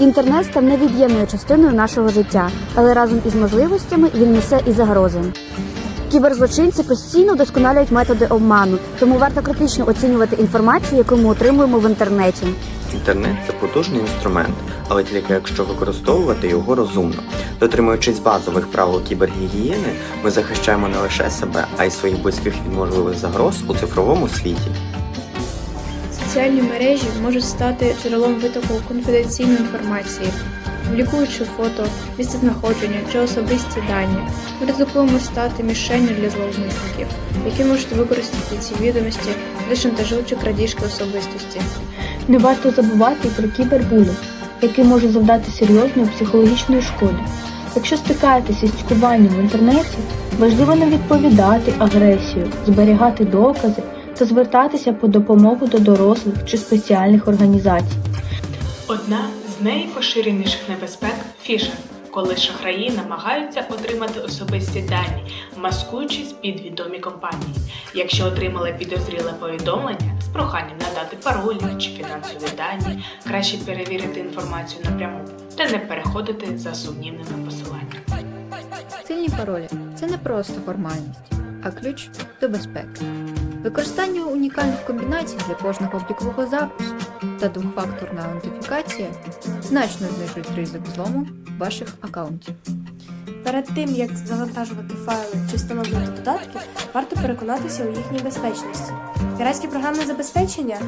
Інтернет став невід'ємною частиною нашого життя, але разом із можливостями він несе і загрози. Кіберзлочинці постійно вдосконалюють методи обману, тому варто критично оцінювати інформацію, яку ми отримуємо в інтернеті. Інтернет це потужний інструмент, але тільки якщо використовувати його розумно. Дотримуючись базових правил кібергігієни, ми захищаємо не лише себе, а й своїх близьких від можливих загроз у цифровому світі. Соціальні мережі можуть стати джерелом витоку конфіденційної інформації, публікуючи фото, місцезнаходження чи особисті дані. Ми ризикуємо стати мішенню для зловмисників, які можуть використати ці відомості для шантажу чи крадіжки особистості. Не варто забувати про кібербулінг, який може завдати серйозної психологічної шкоди. Якщо стикаєтеся з цькуванням в інтернеті, важливо не відповідати агресію, зберігати докази та звертатися по допомогу до дорослих чи спеціальних організацій. Одна з найпоширеніших небезпек фішинг, коли шахраї намагаються отримати особисті дані, маскуючись під відомі компанії. Якщо отримали підозріле повідомлення з проханням надати паролі чи фінансові дані, краще перевірити інформацію напряму та не переходити за сумнівними посиланнями. Сильні паролі це не просто формальність, а ключ до безпеки. Використання унікальних комбінацій для кожного облікового запису та двохфакторна аутентифікація значно знижують ризик злому ваших аккаунтів. Перед тим як завантажувати файли чи встановлювати додатки, варто переконатися у їхній безпечності. Піратські програмне забезпечення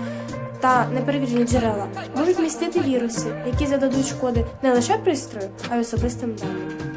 та неперевірені джерела можуть містити віруси, які зададуть шкоди не лише пристрою, а й особистим даним.